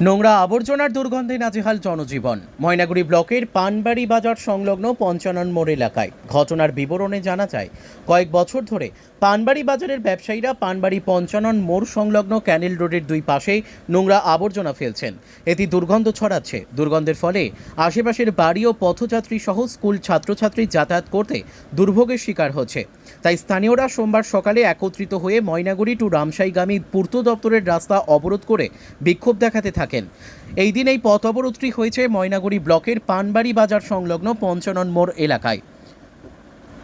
নোংরা আবর্জনার দুর্গন্ধে নাজেহাল জনজীবন। ময়নাগুড়ি ব্লকের পানবাড়ি বাজার সংলগ্ন পঞ্চানন মোড় এলাকায়। ঘটনার বিবরণে জানা যায়, কয়েক বছর ধরে পানবাড়ি বাজারের ব্যবসায়ীরা পানবাড়ি পঞ্চানন মোড় সংলগ্ন ক্যানেল রোডের দুই পাশেই নোংরা আবর্জনা ফেলছেন। এটি দুর্গন্ধ ছড়াচ্ছে। দুর্গন্ধের ফলে আশেপাশের বাড়ি ও পথযাত্রী সহ স্কুল ছাত্রছাত্রী যাতায়াত করতে দুর্ভোগের শিকার হচ্ছে। তাই স্থানীয়রা সোমবার সকালে একত্রিত হয়ে ময়নাগুড়ি টু রামসাইগামী পূর্ত দপ্তরের রাস্তা অবরোধ করে বিক্ষোভ দেখাতে থাকেন। এই দিন এই পথ অবরোধটি হয়েছে ময়নাগুড়ি ব্লকের পানবাড়ি বাজার সংলগ্ন পঞ্চানন মোড় এলাকায়।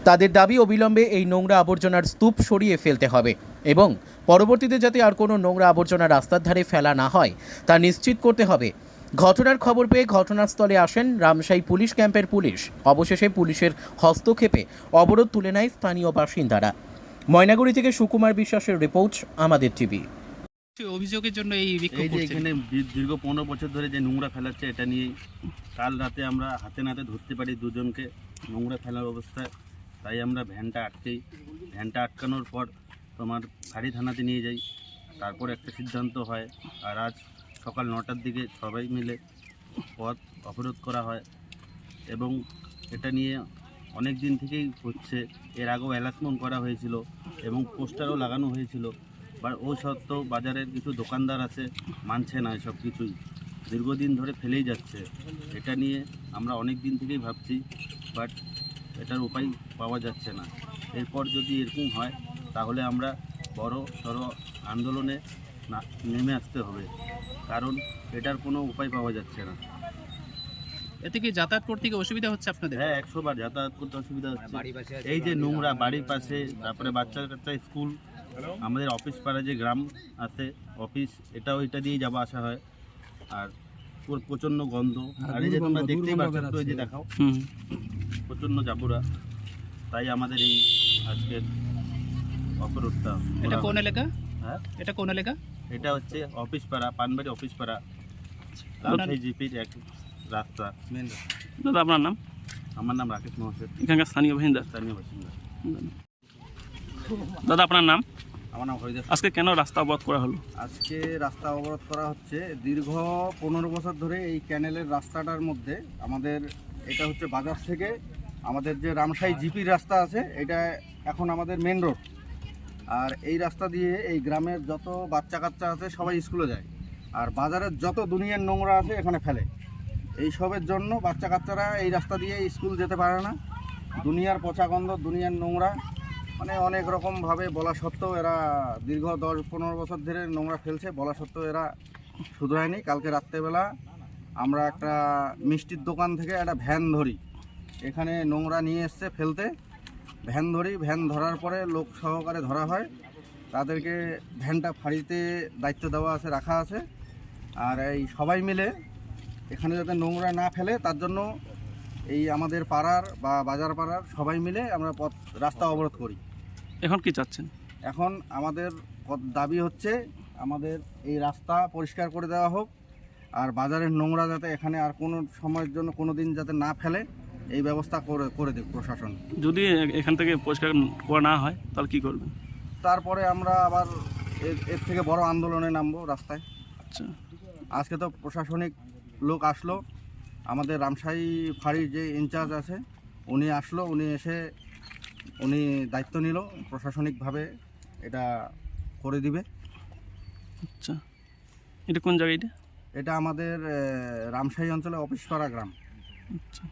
তাদের দাবি, অবিলম্বে এই নোংরা আবর্জনার স্তূপ সরিয়ে ফেলতে হবে এবং পরবর্তীতে যাতে আর কোনো নোংরা আবর্জনা রাস্তার ধারে ফেলা না হয়, তা নিশ্চিত করতে হবে। ঘটনার খবর পেয়ে ঘটনাস্থলে আসেন রামসাই পুলিশ ক্যাম্পের পুলিশ। অবশেষে পুলিশের হস্তক্ষেপে অবরোধ তুলে নেয় স্থানীয় বাসিন্দারা। ময়নাগুড়ি থেকে সুকুমার বিশ্বাসের রিপোর্ট, আমাদের টিভি। অভিযোগের জন্য এই বিক্ষোভ এই যে করছেন? এখানে দীর্ঘ পনেরো বছর ধরে যে নোংরা ফেলাচ্ছে এটা নিয়ে কাল রাতে আমরা হাতে নাতে ধরতে পারি দুজনকে নোংরা ফেলার অবস্থায় তাই আমরা ভ্যানটা আটকেই ভ্যানটা আটকানোর পর তোমার ফাঁড়ি থানাতে নিয়ে যাই। তারপর একটা সিদ্ধান্ত হয় আর আজ সকাল নটার দিকে সবাই মিলে পথ অবরোধ করা হয়। এবং এটা নিয়ে অনেক দিন থেকেই হচ্ছে। এর আগেও অ্যালাসমেন্ট করা হয়েছিল এবং পোস্টারও লাগানো হয়েছিল। বা ও সত্ত্বেও বাজারের কিছু দোকানদার আছে মানছে না এসব কিছুই। দীর্ঘদিন ধরে ফেলেই যাচ্ছে। এটা নিয়ে আমরা অনেক দিন থেকেই ভাবছি বাট এটার উপায় পাওয়া যাচ্ছে না। এরপর যদি এরকম হয় তাহলে আমরা বড় সড়ো আন্দোলনে না নেমে আসতে হবে। কারণ এটার কোনো উপায় পাওয়া যাচ্ছে না। এতে কি যাতায়াত করতে কি অসুবিধা হচ্ছে আপনাদের? হ্যাঁ একশো বার যাতায়াত করতে অসুবিধা হচ্ছে। এই যে নোংরা বাড়ির পাশে তারপরে বাচ্চা কাচ্চা স্কুল আমাদের অফিস পাড়া যে গ্রাম আছে অফিস এটাও এটা দিয়েই যাওয়া আসা হয়। আর পুরো প্রচণ্ড গন্ধ। আর এই যে তোমরা দেখতেই পাচ্ছ একটু এই যে দেখাও। হুম। প্রচণ্ড জাবুরা তাই আমাদের এই আজকের অপরোধটা এটা কোন এলাকা? হ্যাঁ? এটা কোন এলাকা? এটা হচ্ছে অফিস পাড়া পানবাড়ি অফিস পাড়া। আপনার- রাজশাহী জিপির এক রাস্তা। দাদা আপনার নাম? আমার নাম রাকেশ মহাশয়। এখানকার স্থানীয় বাসিন্দা। স্থানীয় বাসিন্দা। দাদা আপনার নাম? আমার নাম হরিদাস আজকে কেন রাস্তা অবরোধ করা হলো? আজকে রাস্তা অবরোধ করা হচ্ছে দীর্ঘ পনেরো বছর ধরে এই ক্যানেলের রাস্তাটার মধ্যে আমাদের এটা হচ্ছে বাজার থেকে আমাদের যে রামসাই জিপির রাস্তা আছে এটা এখন আমাদের মেন রোড আর এই রাস্তা দিয়ে এই গ্রামের যত বাচ্চা কাচ্চা আছে সবাই স্কুলে যায়। আর বাজারের যত দুনিয়ার নোংরা আছে এখানে ফেলে। এই সবের জন্য বাচ্চা কাচ্চারা এই রাস্তা দিয়ে স্কুল যেতে পারে না। দুনিয়ার পচা গন্ধ দুনিয়ার নোংরা মানে অনেক রকমভাবে বলা সত্ত্বেও এরা দীর্ঘ দশ পনেরো বছর ধরে নোংরা ফেলছে। বলা সত্ত্বেও এরা শুধরায়নি। কালকে রাত্রেবেলা আমরা একটা মিষ্টির দোকান থেকে একটা ভ্যান ধরি। এখানে নোংরা নিয়ে এসছে ফেলতে। ভ্যান ধরি। ভ্যান ধরার পরে লোক সহকারে ধরা হয়। তাদেরকে ভ্যানটা ফাঁড়িতে দায়িত্ব দেওয়া আছে, রাখা আছে। আর এই সবাই মিলে এখানে যাতে নোংরা না ফেলে, তার জন্য এই আমাদের পাড়ার বা বাজার পাড়ার সবাই মিলে আমরা পথ রাস্তা অবরোধ করি। এখন কি চাচ্ছেন? এখন আমাদের দাবি হচ্ছে আমাদের এই রাস্তা পরিষ্কার করে দেওয়া হোক আর বাজারের নোংরা যাতে এখানে আর কোনো সময়ের জন্য কোনো দিন যাতে না ফেলে এই ব্যবস্থা করে করে দেব প্রশাসন। যদি এখান থেকে পরিষ্কার করা না হয় তাহলে কি করবেন? তারপরে আমরা আবার এর এর থেকে বড় আন্দোলনে নামবো রাস্তায়। আচ্ছা। আজকে তো প্রশাসনিক লোক আসলো আমাদের রামসাই ফাঁড়ির যে ইনচার্জ আছে উনি আসলো উনি এসে উনি দায়িত্ব নিল প্রশাসনিকভাবে এটা করে দিবে। আচ্ছা। এটা কোন জায়গায় এটা? এটা আমাদের রামসাই অঞ্চলে অফিসপাড়া গ্রাম। আচ্ছা